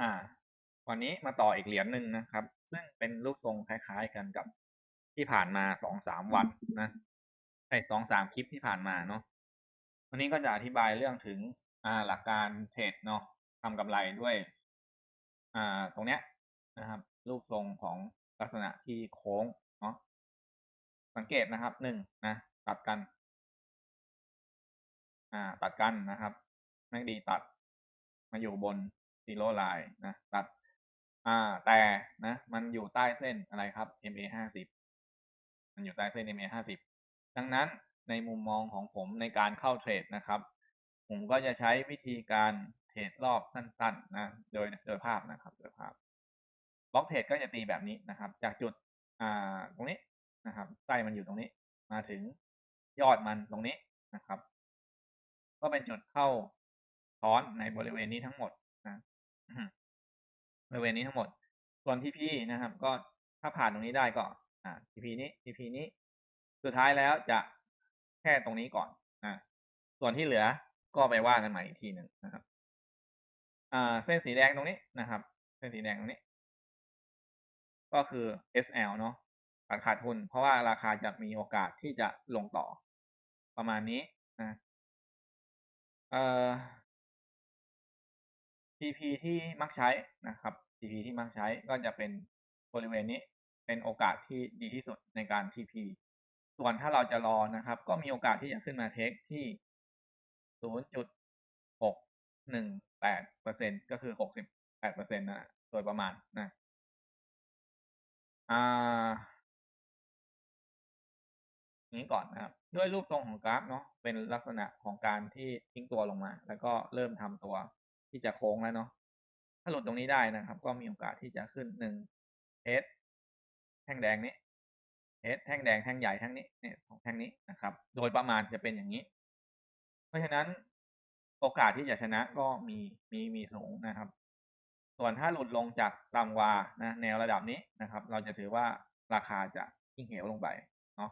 อ่าวันนี้มาต่ออีกเหรียญหนึ่งนะครับ ซึ่งเป็นรูปทรงคล้ายๆกันกับที่ผ่านมาสองสามวันนะไอ้สองสามคลิปที่ผ่านมาเนาะวันนี้ก็จะอธิบายเรื่องถึงอ่าหลักการเทรดเนาะทำกำไรด้วย อ่า ตรงเนี้ยนะครับ รูปทรงของลักษณะที่โค้งเนาะสังเกตนะครับหนึ่งนะตัดกัน อ่า ตัดกันนะครับแม่งดีตัดมาอยู่บน ซีโร่ไลน์นะตัดอ่าแต่นะมันอยู่ใต้เส้นอะไรครับ MA ห้าสิบมันอยู่ใต้เส้น MA ห้าสิบดังนั้นในมุมมองของผมในการเข้าเทรดนะครับ ผมก็จะใช้วิธีการเทรดรอบสั้นๆนะโดยโดยภาพนะครับโดยภาพบล็อกเทรดก็จะตีแบบนี้นะครับ จากจุดอ่าตรงนี้นะครับไส้มันอยู่ตรงนี้ มาถึงยอดมันตรงนี้นะครับ ก็เป็นจุดเข้าช้อนในบริเวณนี้ทั้งหมดนะ บริเวณนี้ทั้งหมด ส่วนทีพีนะครับ ก็ถ้าผ่านตรงนี้ได้ก็ อ่าทีพีนี้ทีพีนี้ สุดท้ายแล้วจะแค่ตรงนี้ก่อนอ่าส่วนที่เหลือก็ไปว่ากันใหม่อีกทีหนึ่งนะครับ อ่า เส้นสีแดงตรงนี้นะครับ เส้นสีแดงตรงนี้ ก็คือ SL เนาะการขาดทุน เพราะว่าราคาจะมีโอกาสที่จะลงต่อประมาณนี้นะเอ่อ TP ที่มักใช้นะครับ TP ที่มักใช้ก็จะเป็นบริเวณนี้เป็นโอกาสที่ดีที่สุดในการ TP ส่วนถ้าเราจะรอนะครับ ก็มีโอกาสที่จะขึ้นมาเทคที่ 0.618เปอร์เซ็นก็คือ 68เปอร์เซ็นต์นะโดยประมาณนะอ่านี้ก่อนนะครับ ด้วยรูปทรงของกราฟเนาะเป็นลักษณะของการที่ทิ้งตัวลงมา แล้วก็เริ่มทำตัว ที่จะโค้งแล้วเนาะถ้าหลุดตรงนี้ได้นะครับ ก็มีโอกาสที่จะขึ้นหนึ่งเฮดแท่งแดงนี้เฮดแท่งแดงแท่งใหญ่แท่งนี้เนี่ยของแท่งนี้นะครับ โดยประมาณจะเป็นอย่างนี้ เพราะฉะนั้นโอกาสที่จะชนะก็มีมีมีสูงนะครับ ส่วนถ้าหลุดลงจากต่ำกว่านะแนวระดับนี้นะครับ เราจะถือว่าราคาจะยิ่งเหวลงไปเนาะ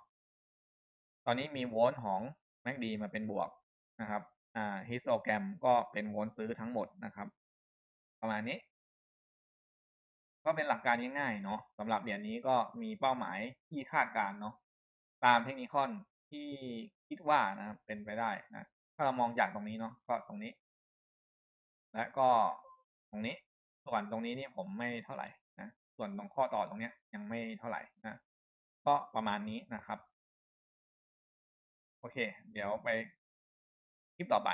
ตอนนี้มีโวลต์ของแม็กดีมาเป็นบวกนะครับ อ่าฮิสโตแกรมก็เป็นโวลต์ซื้อทั้งหมดนะครับ ประมาณนี้ ก็เป็นหลักการง่ายๆเนาะสำหรับเหรียญนี้ก็มีเป้าหมายที่คาดการเนาะตามเทคนิคอนที่คิดว่านะเป็นไปได้นะถ้าเรามองจากตรงนี้เนาะก็ตรงนี้ และก็ตรงนี้ส่วนตรงนี้นี่ผมไม่เท่าไหร่นะส่วนตรงข้อต่อตรงเนี้ยยังไม่เท่าไหร่นะก็ประมาณนี้นะครับ โอเค เดี๋ยวไป ลิปต่อไป